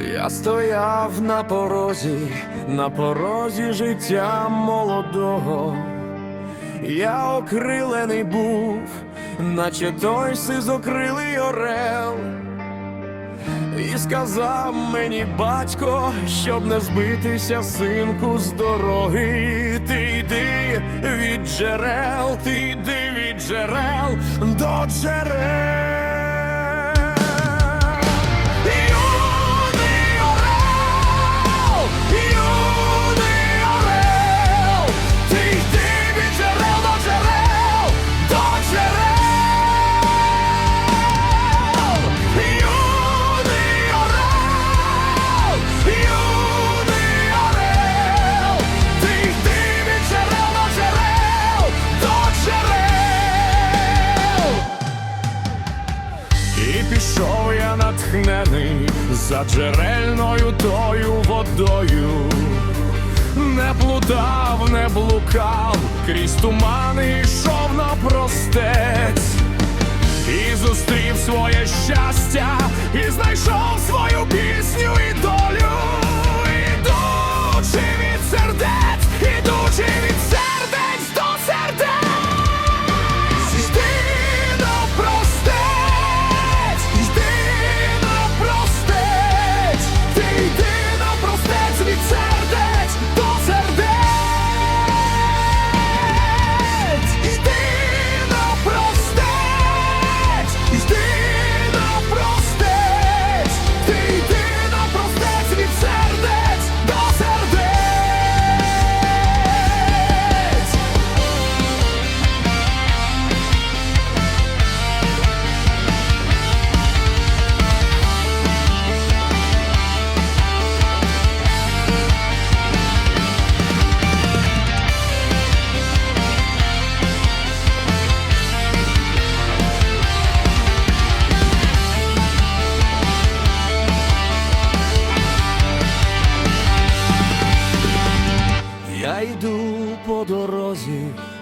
Я стояв на порозі, на порозі життя молодого. Я окрилений був, наче той сизокрилий орел. І сказав мені батько, щоб не збитися, синку, з дороги. Ти йди від джерел, ти йди від джерел до джерел. Пішов я натхнений за джерельною тою водою. Не плутав, не блукав, крізь тумани йшов на простець, І зустрів своє щастя, і знайшов свою пісню і долю.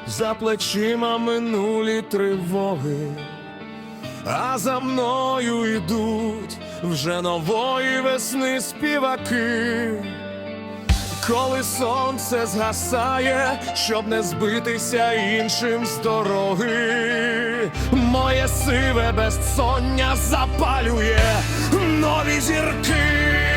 За плечима минулі тривоги, а за мною йдуть вже нової весни співаки. Коли сонце згасає, щоб не збитися іншим з дороги, моє сиве безсоння запалює нові зірки.